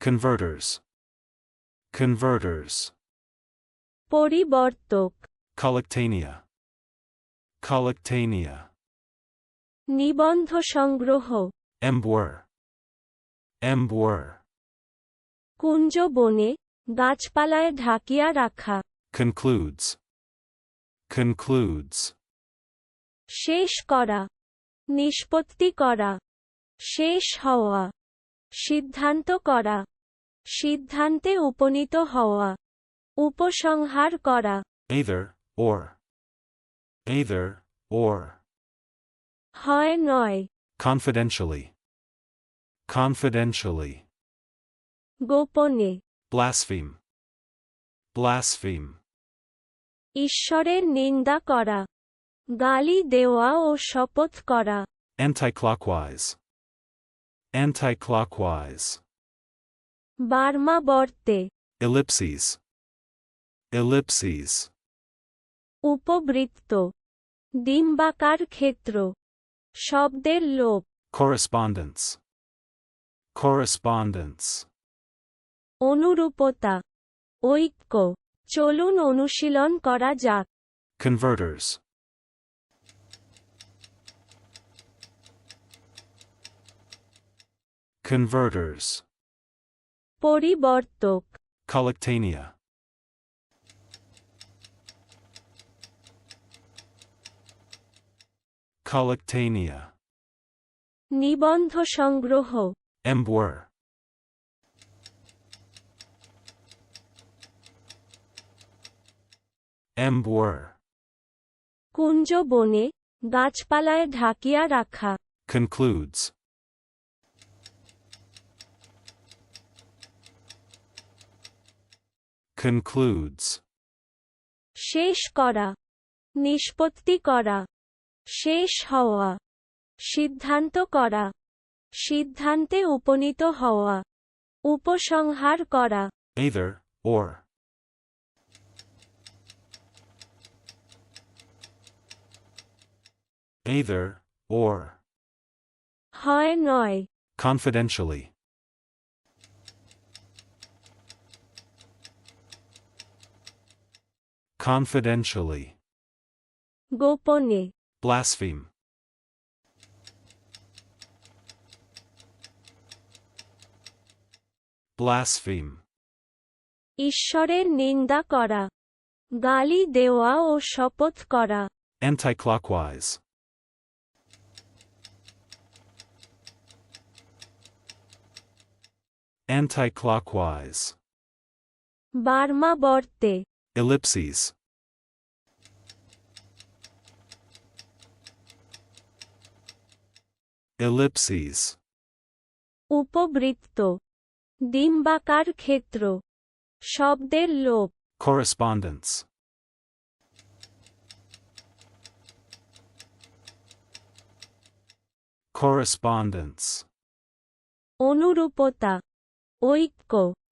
Converters. Converters. পরিবর্তক Collectania. Collectania. নিবন্ধ সংগ্রহ Embwer. Embwer. কুঞ্জ বনে গাছপালায় ঢাকিয়া রাখা Concludes. Concludes. শেষ করা নিষ্পত্তি করা শেষ হওয়া সিদ্ধান্ত করা সিদ্ধান্তে উপনীত হওয়া উপসংহার করা Either, or. Either, or. হয় নয় Confidentially. Confidentially. গোপনে Blaspheme. Blaspheme. ঈশ্বরের নিন্দা করা গালি দেওয়া ও শপথ করা Anticlockwise. Anticlockwise. বার্মাবর্তে Ellipses. Ellipses. উপবৃত্ত ডিম্বাকার ক্ষেত্র শব্দের লোপ Correspondence. Correspondence. অনুরূপতা ঐক্য চলুন অনুশীলন করা যাক Converters. Converters. পরিবর্তক। কালেকটেনিয়া কালেকটেনিয়া নিবন্ধ সংগ্রহ এম্বোয়ার এম্বোয়ার কুঞ্জ বনে গাছপালায় ঢাকিয়া রাখা। Concludes Concludes. শেষ করা নিষ্পত্তি করা শেষ হওয়া সিদ্ধান্ত করা সিদ্ধান্তে উপনীত হওয়া উপসংহার করা Either, or. Either, or. হয় নয় Confidentially. Confidentially. গোপনে Blaspheme. Blaspheme. ঈশ্বরের নিন্দা করা গালি দেওয়া ও শপথ করা Anticlockwise. Anticlockwise. বার্মাবর্তে Ellipses. Ellipses. উপবৃত্ত ডিম্বাকার ক্ষেত্র শব্দের লোপ Correspondence. Correspondence. অনুরূপতা ঐক্য